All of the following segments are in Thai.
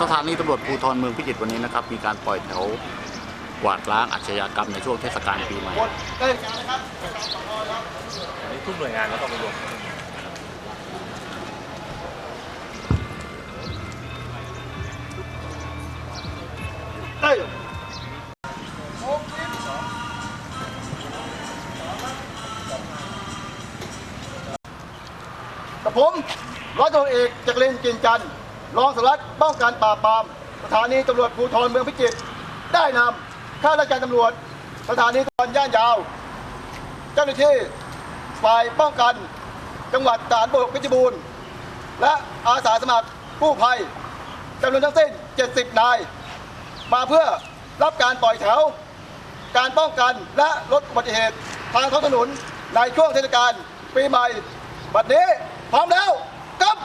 สถานีตำรวจภูธรเมืองพิจิตรวันนี้นะครับ มีการปล่อยแถวกวาดล้างอาชญากรรมในช่วงเทศกาลปีใหม่ได้ครับทุกหน่วยงานก็ต้องไปรวมได้กับผมร้อยตำรวจเอกจักรินกินจันทร์ รองสารวัตรป้องกันปราบปรามสถานีตำรวจภูธรเมืองพิจิตรได้นำข้าราชการตำรวจ สถานีตำรวจย่านยาว เจ้าหน้าที่ฝ่ายป้องกัน จังหวัดตาดบกเพชรบูรณ์ และอาสาสมัครกู้ภัยจำนวนทั้งสิ้น 70 นาย มาเพื่อรับการปล่อยแถว การป้องกันและลดอุบัติเหตุทางท้องถนนในช่วงเทศกาลปีใหม่ บัดนี้พร้อมแล้วกับ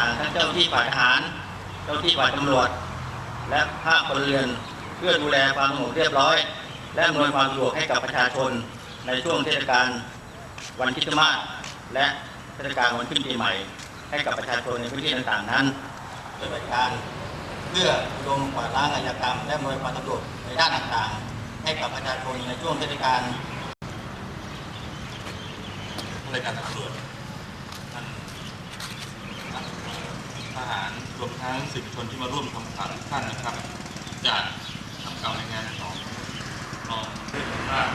ทางท่านเจ้าที่ฝ่ายทหาร เจ้าที่ฝ่ายตำรวจ และภาคพลเรือนเพื่อดูแลความสงบเรียบร้อย และอำนวยความสะดวกให้กับประชาชนในช่วงเทศกาลวันคริสต์มาสและเทศกาลวันขึ้นปีใหม่ ให้กับประชาชนในพื้นที่ต่างๆนั้นปฏิบัติการเพื่อรวมกวาดล้างอาชญากรรม และอำนวยความสะดวกในด้านต่างๆ ให้กับประชาชนในช่วงเทศกาลรายการตำรวจท่านท หารรวมทั้งสื่อมวลชนที่มาร่วมทำข่าวทุกท่านนะครับ จากทำข่าวในงานของรองเรื่องของราช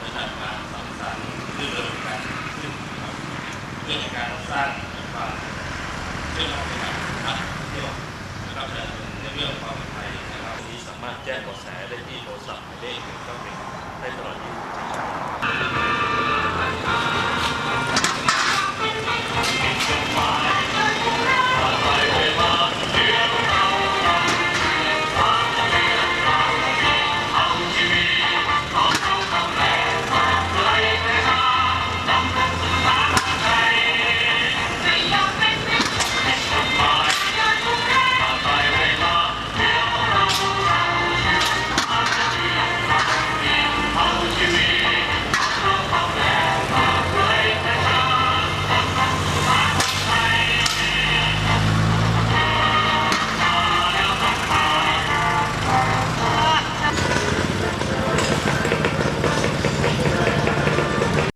ประชาการสังสรรค์เรื่องเรื่องการขึ้นเรื่องการสร้างความเรื่อง